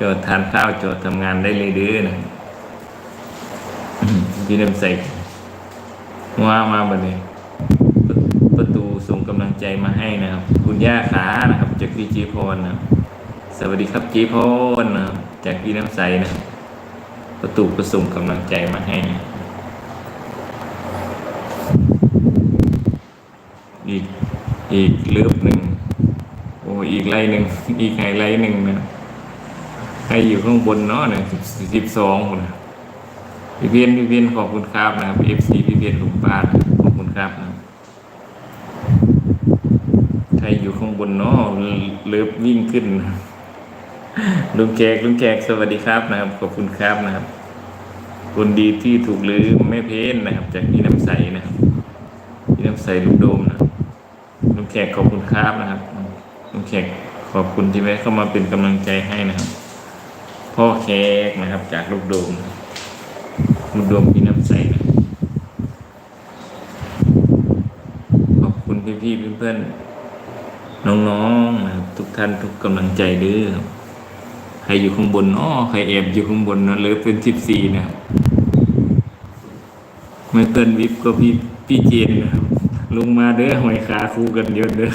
โจทย์ทานข้าวโจทย์ทำงานได้เลยเดื้อนะพี่น้ำใสว่ามาบัดนี้ประประตูส่งกำลังใจมาให้นะครับ คุณย่าขานะครับจากพี่จีพรนะสวัสดีครับจีพรนะจากพี่น้ำใสนะ ประตูก็ส่งกำลังใจมาให้นะอีกอีกเลือบหนึ่งโอ้อีกไล่หนึ่งอีกไฮไลท์หนึ่งนะ ให้อยู่ข้างบนเนาะเนี่ยสิบสองคนนะพี่เพียนพี่เพียนขอบคุณครับนะครับเอฟซีพี่เพียนลุงป้านะขอบคุณครับนะใครอยู่ข้างบนเนาะเลิฟวิ่งขึ้นลุงแขกลุงแขกสวัสดีครับนะครับขอบคุณครับนะครับคนดีที่ถูกลืมไม่เพ้นนะครับ จากพี่น้ำใสนะครับพี่น้ำใสลูกโดมนะลุงแขกขอบคุณครับนะครับลุงแขกขอบคุณที่แวะเข้ามาเป็นกำลังใจให้นะครับ พ่อแขกนะครับ จากลูกโดมนะครับลูกโดมพี่น้ำใสนะขอบคุณพี่ๆเพื่อนๆน้องๆนะครับทุกท่านทุกกำลังใจเด้อครับใครอยู่ข้างบนอ๋อใครแอบอยู่ข้างบนเนะเหลือเป็นสิบสี่นะครับไม่เกินวิบก็พี่พี่เจนนะครับลงมาเด้อหอยขาคู่กันเยอะเด้อ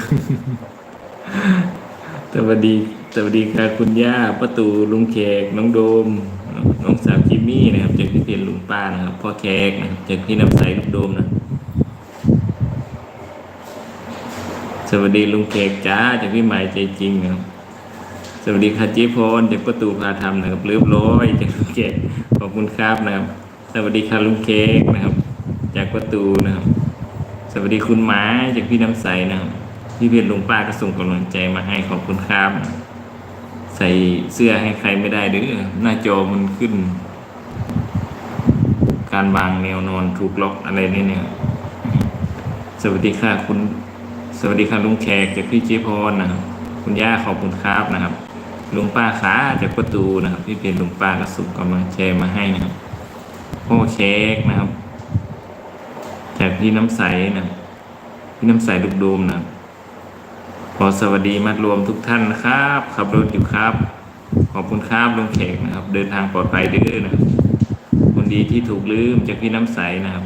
สวัสดี สวัสดีค่ะคุณย่าประตูลุงแขกน้องโดม น้องสาวจิมมี่นะครับจากพี่เพียนลุงป้านะครับพ่อแขกนะครับจากพี่น้ำใสลูกโดมนะสวัสดีลุงแขกจ้าจากพี่หมายใจจริงนะครับสวัสดีค่ะเจ๊พรจากประตูพาทำนะครับเรียบร้อยจากลุงเกกขอบคุณครับนะครับสวัสดีค่ะลุงเค้กนะครับ จากประตูนะครับ สวัสดีคุณหมาจากพี่น้ำใสนะครับพี่เพียรลุงป้าก็ส่งกำลังใจมาให้ขอบคุณครับ ส่เสื้อให้ใครไม่ได้เด้อหน้าจอมันขึ้น การวางแนวนอนถูกล็อกอะไรนี่เนี่ย สวัสดีค่ะคุณ สวัสดีค่ะลุงแขกจากพี่เจพรนะครับคุณย่าขอบคุณครับนะครับลุงป้าขาจากประตูนะครับพี่เป็นลุงป้าก็ส่งกำลังใจมาให้นะครับพ่อเค้กนะครับจากพี่น้ำใสนะพี่น้ำใสลูกโดมนะครับ อสวัสดีมัดรวมทุกท่านนะครับขับรถอยู่ครับ ขอบคุณครับลุงแขกนะครับ เดินทางปลอดภัยเด้อนะครับคนดีที่ถูกลืมจากพี่น้ำใสนะครับ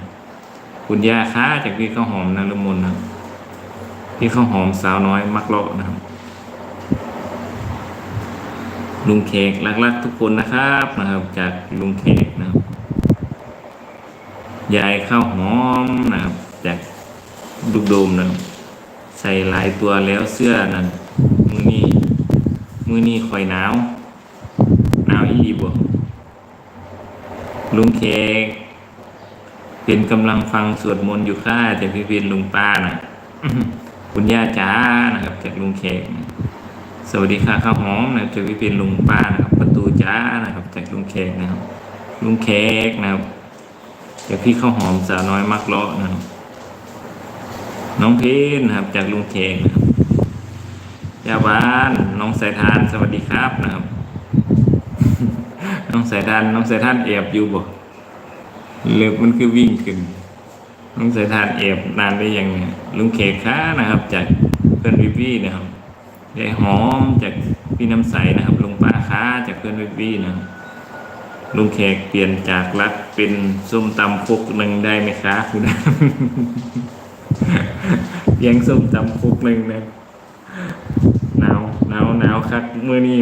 คุณยาค้าจากพี่ข้าวหอมนรมนนะครับพี่ข้าวหอมสาวน้อยมักเลาะนะครับ ลุงเขกรักๆทุกคนนะครับนะครับ จากลุงเขกนะครับยายข้าวหอมนะครับ จากลูกโดมนั้น ใส่หลายตัวแล้วเสื้อนั้นมือนี้มือนี้คอยหนาวหนาวอีหลีบ่ลุงเขกเป็นกำลังฟังสวดมนต์อยู่ค่ะจากพี่เพียนลุงป้านะคุณย่าจ้านะครับจากลุงเขกสวัสดีค่ะข้าวหอมนะครับจากพี่เป็นลุงป้านะครับ ประตูจ้านะครับ จากลุงเค้กนะครับ ลุงเค้กนะครับจากพี่ข้าวหอมสาวน้อยมักเลาะนะครับ น้องเพนนะครับ จากลุงเค้กนะครับยาบานน้องสายทานสวัสดีครับนะครับ น้องสายทานน้องสายทานแอบอยู่บ่เลือกมันคือวิ่งขึ้น น้องสายทานแอบนานได้ยังไงลุงเค้กค้านะครับ จากเพื่อนวิวี่นะครับยายหอมจากพี่น้ำใสนะครับลุงป้าค้าจากเพื่อนวิวีนะครับลุงแขกเปลี่ยนจากรักเป็นส้มตำคุกหนึ่งได้ไหมคะคุณ เลี้ยงส้มตำคุกหนึ่งนะหนาวหนาวหนาวคักเมื่อนี้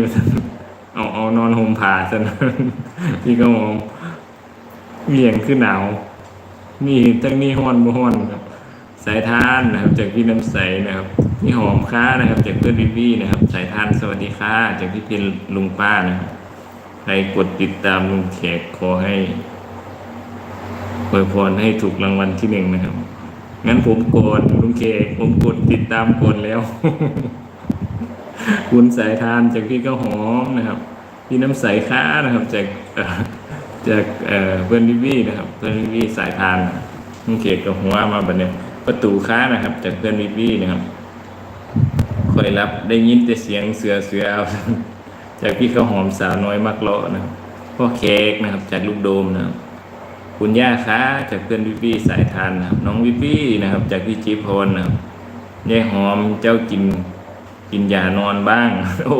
เอาเอานอนห่มผ้าซะนะพี่ก็มองเลี้ยงคือหนาวนี่ตั้งนี่ฮ้อนบ่ฮ้อนครับ สายทานนะครับ จากพี่น้ำใสนะครับพี่หอมค้านะครับ จากเพื่อนวิวีนะครับ สายทานสวัสดีค่ะจากพี่เป็นลุงป้านะครับใครกดติดตามลุงแขกขอให้อวยพรให้ถูกรางวัลที่หนึ่งนะครับ งั้นผมกดลุงแขกผมกดติดตามกดแล้ว คุณสายทานจากพี่ก็หอมนะครับ พี่น้ำใสค้านะครับ จากจากเอ่อเพื่อนวิวีนะครับ เพื่อนวิวีสายทานลุงแขกกับหัวมาบัดเนี่ยประตูค้านะครับ จากเพื่อนวิวีนะครับคอยรับได้ยินแต่เสียงเสือเสือเอาจากพี่ข้าวหอมสาวน้อยมักเลาะนะครับพ่อเค้กนะครับจากลูกโดมนะครับ คุณย่าค้าจากเพื่อนวิวีสายทานนะครับน้องวิวีนะครับ จากพี่จีพลนะครับยายหอมเจ้ากินกินยานอนบ้าง โอ้